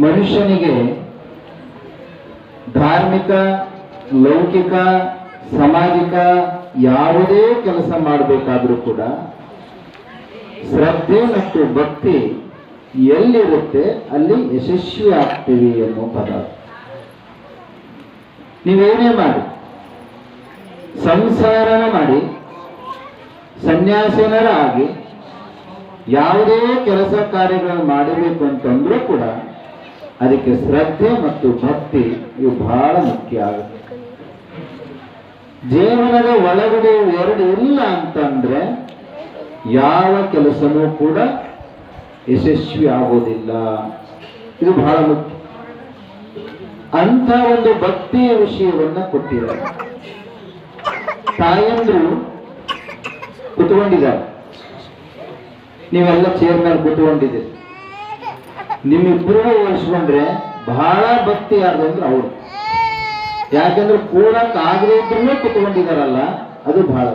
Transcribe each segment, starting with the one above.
ಮನುಷ್ಯನಿಗೆ ಧಾರ್ಮಿಕ, ಲೌಕಿಕ, ಸಾಮಾಜಿಕ ಯಾವುದೇ ಕೆಲಸ ಮಾಡಬೇಕಾದ್ರೂ ಕೂಡ ಶ್ರದ್ಧೆ ಮತ್ತು ಭಕ್ತಿ ಎಲ್ಲಿರುತ್ತೆ? ಅಲ್ಲಿ ಯಶಸ್ವಿ ಆಗ್ತೀವಿ ಅನ್ನೋ ಪದ. ನೀವೇನೇ ಮಾಡಿ. ಸಂಸಾರನ ಮಾಡಿ. ಸನ್ಯಾಸಿನರ ಆಗಿ ಯಾವುದೇ ಕೆಲಸ ಕಾರ್ಯಗಳನ್ನು ಮಾಡಬೇಕು ಅಂತಂದ್ರೂ ಕೂಡ ಅದಕ್ಕೆ ಶ್ರದ್ಧೆ ಮತ್ತು ಭಕ್ತಿ ಇವು ಬಹಳ ಮುಖ್ಯ ಆಗುತ್ತೆ. ಜೀವನದ ಒಳಗಡೆ ಎರಡು ಇಲ್ಲ ಅಂತಂದ್ರೆ ಯಾವ ಕೆಲಸವೂ ಕೂಡ ಯಶಸ್ವಿ ಆಗೋದಿಲ್ಲ. ಇದು ಬಹಳ ಮುಖ್ಯ. ಅಂತ ಒಂದು ಭಕ್ತಿಯ ವಿಷಯವನ್ನ ಕೊಟ್ಟಿದ್ದಾರೆ. ತಾಯಂದ್ರು ಕುತ್ಕೊಂಡಿದ್ದಾರೆ. ನೀವೆಲ್ಲ ಚೇರ್ ಮೇಲೆ ಕುತ್ಕೊಂಡಿದ್ದೀರಿ. ನಿಮ್ಮಿಬ್ಬರಿಗೂ ಹೋಲಿಸ್ಕೊಂಡ್ರೆ ಬಹಳ ಭಕ್ತಿ ಯಾರು ಅಂದ್ರೆ ಅವರು. ಯಾಕಂದ್ರೆ ಕೂಡಕ್ ಆಗದೇ ಇದ್ರೂ ಕುತ್ಕೊಂಡಿದಾರಲ್ಲ, ಅದು ಬಹಳ.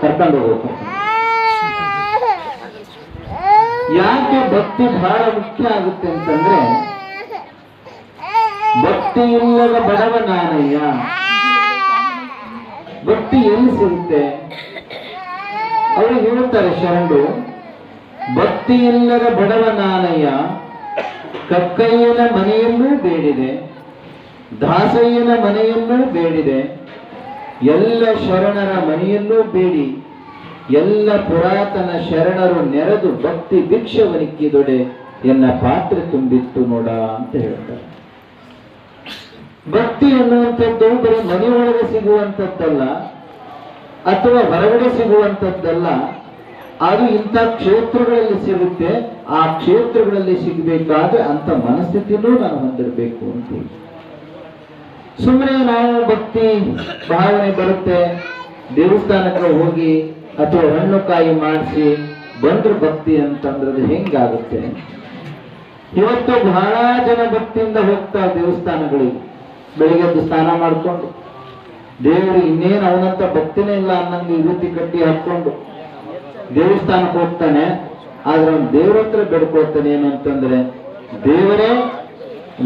ಕರ್ಕೊಂಡು ಹೋಗ್ಬೇಕು. ಯಾಕೆ ಭಕ್ತಿ ಬಹಳ ಮುಖ್ಯ ಆಗುತ್ತೆ ಅಂತಂದ್ರೆ, ಭಕ್ತಿ ಇಲ್ಲದ ಬಡವ ನಾನಯ್ಯ. ಭಕ್ತಿ ಎಲ್ಲಿ ಸಿಗುತ್ತೆ? ಅವ್ರಿಗೆ ಹೇಳ್ತಾರೆ ಶರಣರು ಭಕ್ತಿ ಇಲ್ಲದ ಬಡವ ನಾನಯ್ಯ ಕಕ್ಕಯ್ಯನ ಮನೆಯಲ್ಲೂ ಬೇಡಿದೆ, ದಾಸಯ್ಯನ ಮನೆಯಲ್ಲೂ ಬೇಡಿದೆ, ಎಲ್ಲ ಶರಣರ ಮನೆಯಲ್ಲೂ ಬೇಡಿ, ಎಲ್ಲ ಪುರಾತನ ಶರಣರು ನೆರೆದು ಭಕ್ತಿ ಭಿಕ್ಷವನಿಕ್ಕಿದೊಡೆ ಎನ್ನ ಪಾತ್ರೆ ತುಂಬಿತ್ತು ನೋಡ ಅಂತ ಹೇಳ್ತಾರೆ. ಭಕ್ತಿ ಅನ್ನುವಂಥದ್ದು ಬರೀ ಮನೆಯೊಳಗೆ ಸಿಗುವಂಥದ್ದಲ್ಲ, ಅಥವಾ ಹೊರಗಡೆ ಸಿಗುವಂಥದ್ದಲ್ಲ ಅದು ಇಂಥ ಕ್ಷೇತ್ರಗಳಲ್ಲಿ ಸಿಗುತ್ತೆ, ಆ ಕ್ಷೇತ್ರಗಳಲ್ಲಿ ಸಿಗಬೇಕಾದ್ರೆ ಅಂತ ಮನಸ್ಥಿತಿನೂ ನಾನು ಹೊಂದಿರಬೇಕು ಅಂತ ಸುಮ್ಮನೆ ನಾವು ಭಕ್ತಿ ಭಾವನೆ ಬರುತ್ತೆ, ದೇವಸ್ಥಾನಕ್ಕೆ ಹೋಗಿ ಅಥವಾ ಹಣ್ಣು ಕಾಯಿ ಮಾಡಿಸಿ ಬಂದ್ರು ಭಕ್ತಿ ಅಂತಂದ್ರೆ ಅದು ಹೆಂಗಾಗುತ್ತೆ? ಇವತ್ತು ಬಹಳ ಜನ ಭಕ್ತಿಯಿಂದ ಹೋಗ್ತಾ ದೇವಸ್ಥಾನಗಳಿಗೆ. ಬೆಳಿಗ್ಗೆ ಎದ್ದು ಸ್ನಾನ ಮಾಡಿಕೊಂಡು, ದೇವರು ಇನ್ನೇನು ಅವನಂತ ಭಕ್ತಿನೇ ಇಲ್ಲ ಅನ್ನಂಗೆ ವಿಭೂತಿ ಕಟ್ಟಿ ಹಾಕೊಂಡು ದೇವಸ್ಥಾನಕ್ಕೆ ಹೋಗ್ತಾನೆ, ಆದ್ರೆ ಅವ್ನು ದೇವ್ರ ಹತ್ರ ಬೇಡ್ಕೊಳ್ತಾನೆ ಏನು ಅಂತಂದ್ರೆ, ದೇವರೇ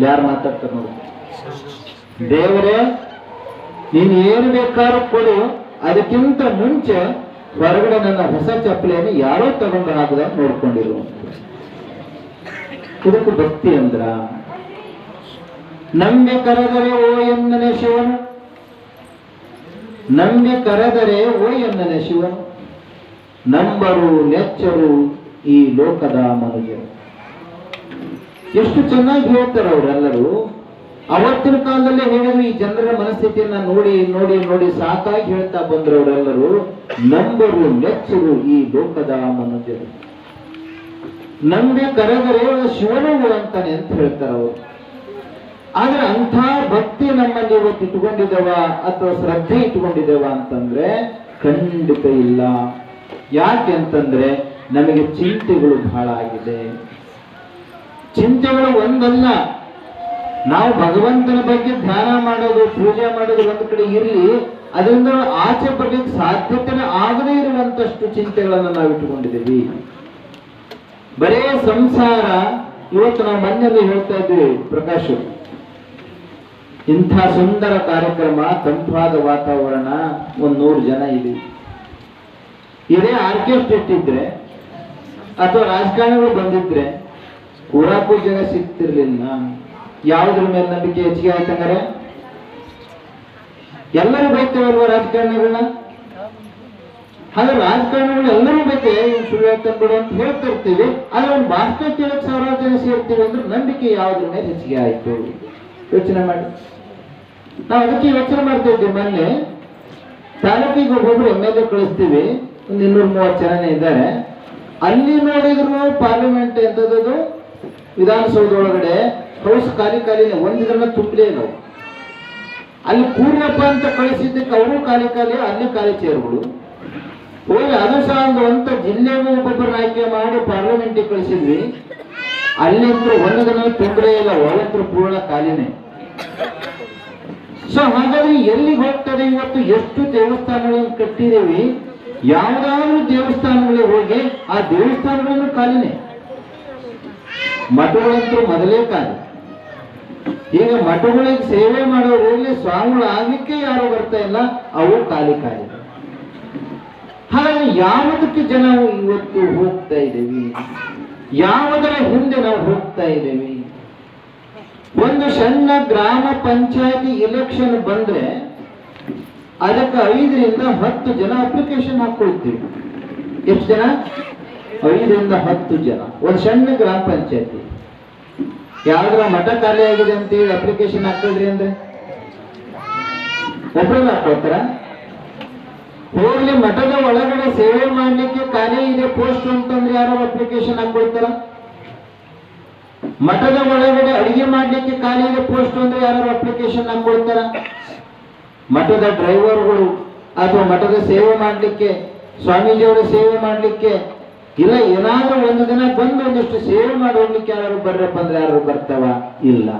ಯಾರು ಮಾತಾಡ್ತಾರೆ ನೋಡಿ. ದೇವರೇ, ನೀನು ಏನು ಬೇಕಾದ್ರೂ ಕೊಡು, ಅದಕ್ಕಿಂತ ಮುಂಚೆ ಹೊರಗಡೆ ನನ್ನ ಹೊಸ ಚಪ್ಪಲಿಯನ್ನು ಯಾರೋ ತಗೊಂಡು ಹಾಕದ ನೋಡ್ಕೊಂಡಿರು ಇದಕ್ಕೂ ಭಕ್ತಿ ಅಂದ್ರ, ನಂಬಿ ಕರೆದರೆ ಓ ಎನ್ನನೆ ಶಿವನು. ನಂಬಿ ಕರೆದರೆ ಓ ಎನ್ನನೆ ಶಿವನು. ನಂಬರು, ನೆಚ್ಚರು ಈ ಲೋಕದ ಮನುಜರು ಎಷ್ಟು ಚೆನ್ನಾಗಿ ಹೇಳ್ತಾರೆ ಅವರೆಲ್ಲರೂ. ಅವತ್ತಿನ ಕಾಲದಲ್ಲಿ ಹೇಳಿದ್ರು ಈ ಜನರ ಮನಸ್ಥಿತಿಯನ್ನ ನೋಡಿ ನೋಡಿ ನೋಡಿ ಸಾಕಾಗಿ ಹೇಳ್ತಾ ಬಂದ್ರು ಅವರೆಲ್ಲರೂ ನಂಬರು, ನೆಚ್ಚರು ಈ ಲೋಕದ ಮನುಜರು ನಂಬಿ ಕರೆದರೆ ಶಿವನು ಅಂತಾನೆ ಅಂತ ಹೇಳ್ತಾರೆ ಅವರು. ಆದ್ರೆ ಅಂಥ ಭಕ್ತಿ ನಮ್ಮಲ್ಲಿ ಇವತ್ತು ಇಟ್ಕೊಂಡಿದ್ದೇವ ಅಥವಾ ಶ್ರದ್ಧೆ ಇಟ್ಕೊಂಡಿದ್ದೇವ ಅಂತಂದ್ರೆ ಖಂಡಿತ ಇಲ್ಲ. ಯಾಕೆ ಅಂತಂದ್ರೆ ನಮಗೆ ಚಿಂತೆಗಳು ಬಹಳ ಆಗಿದೆ. ಚಿಂತೆಗಳು ಒಂದಲ್ಲ, ನಾವು ಭಗವಂತನ ಬಗ್ಗೆ ಧ್ಯಾನ ಮಾಡೋದು, ಪೂಜೆ ಮಾಡೋದು ಒಂದು ಕಡೆ ಇರಲಿ, ಅದರಿಂದ ಆಚೆ ಬರ್ಲಿಕ್ಕೆ ಸಾಧ್ಯತೆನೇ ಆಗದೇ ಇರುವಂತಷ್ಟು ಚಿಂತೆಗಳನ್ನು ನಾವು ಇಟ್ಟುಕೊಂಡಿದ್ದೀವಿ. ಬರೇ ಸಂಸಾರ, ಇವತ್ತು ನಾವು ಮನೆಯಲ್ಲಿ ಹೇಳ್ತಾ ಇದ್ವಿ ಪ್ರಕಾಶ್ ಇಂಥ ಸುಂದರ ಕಾರ್ಯಕ್ರಮ, ತಂಪಾದ ವಾತಾವರಣ, ಒಂದ್ ನೂರು ಜನ ಇದೆ ಇದೇ ಆರ್ಕೆಸ್ಟ್ರೇಟ್ ಇಟ್ಟಿದ್ರೆ ಅಥವಾ ರಾಜಕಾರಣಿಗಳು ಬಂದಿದ್ರೆ ಕೂರಾಕು ಜಾಗ ಸಿಗ್ತಿರ್ಲಿಲ್ಲ. ಯಾವುದ್ರ ಮೇಲೆ ನಂಬಿಕೆ ಹೆಚ್ಚಿಗೆ ಆಯ್ತಂಗಾರೆ ಎಲ್ಲರೂ ಬೈತೇವಲ್ವ ರಾಜಕಾರಣಿಗಳನ್ನ? ಹಾಗೆ ರಾಜಕಾರಣಿಗಳು ಎಲ್ಲರೂ ಇವ್ನು ಸುಳ್ಳು ಆಗ್ತಾ ಬಿಡು ಅಂತ ಹೇಳ್ತಾ ಇರ್ತೀವಿ. ಆದ್ರೆ ಒಂದು ಭಾಷಣ ಕೇಳಕ್ ಸಾವಿರಾರು ಜನ ಸೇರ್ತೀವಿ ಅಂದ್ರೆ ನಂಬಿಕೆ ಯಾವ್ದ್ರ ಮೇಲೆ ಹೆಚ್ಚಿಗೆ ಆಯ್ತು? ಯೋಚನೆ ಮಾಡಿ. ನಾವು ಅದಕ್ಕೆ ಯೋಚನೆ ಮಾಡ್ತಾ ಇದ್ದೀವಿ ಮೊನ್ನೆ. ತಾಲೂಕಿಗೆ ಒಬ್ಬೊಬ್ರು ಎಂ ಎಲ್ ಎ ಕಳಿಸ್ತೀವಿ. ಒಂದು ಇನ್ನೂರ ಮೂವತ್ತು ಜನನೇ ಇದ್ದಾರೆ. ಅಲ್ಲಿ ನೋಡಿದ್ರು ಪಾರ್ಲಿಮೆಂಟ್ ಎಂತದ್ದು? ವಿಧಾನಸೌಧ ಒಳಗಡೆ ಹೌಸ್ ಖಾಲಿ ಖಾಲಿನೇ ಒಂದು ದಿನ ತುಂಬಲೇ ಇಲ್ಲ ಅಲ್ಲಿ ಪೂರ್ಣಪ್ಪ ಅಂತ ಕಳಿಸಿದ್ದಕ್ಕೆ ಅವರು ಖಾಲಿ ಖಾಲಿ, ಅಲ್ಲಿ ಖಾಲಿ ಚೇರ್ಗಳು ಹೋಗಿ ಅದು ಸಹ ಒಂದು ಅಂತ ಜಿಲ್ಲೆಗೂ ಒಬ್ಬೊಬ್ಬರನ್ನ ಆಯ್ಕೆ ಮಾಡಿ ಪಾರ್ಲಿಮೆಂಟಿಗೆ ಕಳಿಸಿದ್ವಿ. ಅಲ್ಲಿ ಒಂದು ದಿನ ತುಂಬಲೇ ಇಲ್ಲ ಒಳಂತ್ರ ಪೂರ್ಣ ಖಾಲಿನೇ. ಸೊ ಹಾಗಾದ್ರೆ ಎಲ್ಲಿಗೆ ಹೋಗ್ತದೆ ಇವತ್ತು? ಎಷ್ಟು ದೇವಸ್ಥಾನಗಳನ್ನು ಕಟ್ಟಿದ್ದೀವಿ? ಯಾವುದಾದ್ರೂ ದೇವಸ್ಥಾನಗಳಿಗೆ ಹೋಗಿ ಆ ದೇವಸ್ಥಾನಗಳನ್ನು ಖಾಲಿನೇ. ಮಠಗಳಂತೂ ಮೊದಲೇ ಖಾಲಿ. ಈಗ ಮಠಗಳಿಗೆ ಸೇವೆ ಮಾಡೋರಲ್ಲಿ ಸ್ವಾಮಿಗಳು ಆಗಲಿಕ್ಕೆ ಯಾರು ಬರ್ತಾ ಇಲ್ಲ, ಅವು ಖಾಲಿ ಖಾಲಿ. ಹಾಗೆ ಯಾವುದಕ್ಕೆ ಜನ ಇವತ್ತು ಹೋಗ್ತಾ ಇದ್ದೀವಿ? ಯಾವುದರ ಹಿಂದೆ ನಾವು ಹೋಗ್ತಾ ಇದ್ದೀವಿ? ಒಂದು ಸಣ್ಣ ಗ್ರಾಮ ಪಂಚಾಯತಿ ಇಲೆಕ್ಷನ್ ಬಂದ್ರೆ ಅದಕ್ಕೆ ಐದರಿಂದ ಹತ್ತು ಜನ ಅಪ್ಲಿಕೇಶನ್ ಹಾಕೊಳ್ತೀವಿ ಎಷ್ಟು ಜನ? ಐದರಿಂದ ಹತ್ತು ಜನ. ಒಂದು ಸಣ್ಣ ಗ್ರಾಮ ಪಂಚಾಯತಿ. ಯಾವ್ದ್ರ ಮಠ ಖಾಲಿ ಆಗಿದೆ ಅಂತೇಳಿ ಅಪ್ಲಿಕೇಶನ್ ಹಾಕಿದ್ರಿ ಅಂದ್ರೆ? ಒಬ್ಬರನ್ನ ಹಾಕೊಳ್ತಾರ ಹೋಗ್ಲಿ, ಮಠದ ಒಳಗಡೆ ಸೇವೆ ಮಾಡ್ಲಿಕ್ಕೆ ಖಾಲಿ ಇದೆ ಪೋಸ್ಟ್ ಅಂತಂದ್ರೆ ಯಾರು ಅಪ್ಲಿಕೇಶನ್ ಹಾಕೊಳ್ತಾರ ಮಠದ ಒಳಗಡೆ ಅಡಿಗೆ ಮಾಡ್ಲಿಕ್ಕೆ ಖಾಲಿ ಇದೆ ಪೋಸ್ಟ್ ಅಂದ್ರೆ ಯಾರು ಅಪ್ಲಿಕೇಶನ್ ಹಾಕೊಳ್ತಾರ ಮಠದ ಡ್ರೈವರ್ಗಳು ಅಥವಾ ಮಠದ ಸೇವೆ ಮಾಡಲಿಕ್ಕೆ, ಸ್ವಾಮೀಜಿಯವರ ಸೇವೆ ಮಾಡಲಿಕ್ಕೆ, ಇಲ್ಲ ಏನಾದರೂ ಒಂದು ದಿನ ಬಂದು ಒಂದಿಷ್ಟು ಸೇವೆ ಮಾಡಿ ಹೋಗ್ಲಿಕ್ಕೆ ಯಾರು ಬರ್ರಪ್ಪ ಅಂದ್ರೆ ಯಾರು ಬರ್ತಾವ? ಇಲ್ಲ.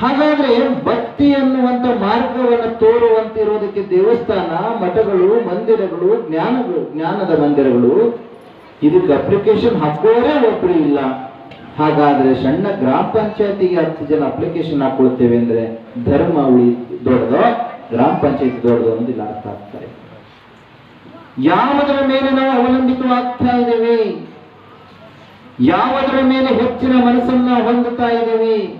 ಹಾಗಾದ್ರೆ ಭಕ್ತಿ ಅನ್ನುವಂಥ ಮಾರ್ಗವನ್ನು ತೋರುವಂತಿರೋದಕ್ಕೆ ದೇವಸ್ಥಾನ, ಮಠಗಳು, ಮಂದಿರಗಳು, ಜ್ಞಾನಗಳು, ಜ್ಞಾನದ ಮಂದಿರಗಳು, ಇದಕ್ಕೆ ಅಪ್ಲಿಕೇಶನ್ ಹಾಕೋರೇ ಒಬ್ಬರು ಇಲ್ಲ. ಹಾಗಾದ್ರೆ ಸಣ್ಣ ಗ್ರಾಮ ಪಂಚಾಯತಿಗೆ ಹತ್ತು ಜನ ಅಪ್ಲಿಕೇಶನ್ ಹಾಕೊಳ್ತೇವೆ ಅಂದ್ರೆ ಧರ್ಮ ಉಳಿ ದೊಡ್ಡದೋ, ಗ್ರಾಮ ಪಂಚಾಯತಿ ದೊಡ್ಡದೋ ಅನ್ನೋದಿಲ್ಲ ಅರ್ಥ ಆಗ್ತಾರೆ. ಯಾವುದರ ಮೇಲೆ ನಾವು ಅವಲಂಬಿತವಾಗ್ತಾ ಇದ್ದೇವೆ? ಯಾವುದರ ಮೇಲೆ ಹೆಚ್ಚಿನ ಮನಸ್ಸನ್ನ ಹೊಂದುತ್ತಾ ಇದ್ದೇವೆ?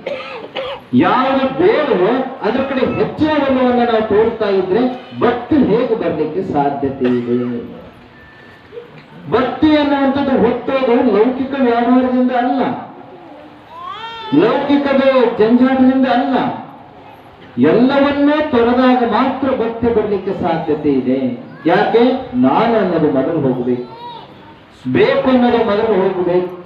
ಯಾವುದು ಬೇಡವೋ ಅದರ ಕಡೆ ಹೆಚ್ಚಿನ ಒಲವನ್ನು ನಾವು ತೋರ್ತಾ ಇದ್ರೆ ಭಕ್ತಿ ಹೇಗೆ ಬರಲಿಕ್ಕೆ ಸಾಧ್ಯತೆ ಇದೆ? ಭಕ್ತಿ ಅನ್ನುವಂಥದ್ದು ಹುಟ್ಟೋದು ಲೌಕಿಕ ವ್ಯವಹಾರದಿಂದ ಅಲ್ಲ. ಲೌಕಿಕದ ಜಂಜಾಟದಿಂದ ಅಲ್ಲ. ಎಲ್ಲವನ್ನೂ ತೊರೆದಾಗ ಮಾತ್ರ ಭಕ್ತಿ ಬರಲಿಕ್ಕೆ ಸಾಧ್ಯತೆ ಇದೆ. ಯಾಕೆ? ನಾನು ಅನ್ನೋದು ಮೊದಲು ಹೋಗಬೇಕು. ಬೇಕು ಅನ್ನೋದು ಮೊದಲು ಹೋಗಬೇಕು.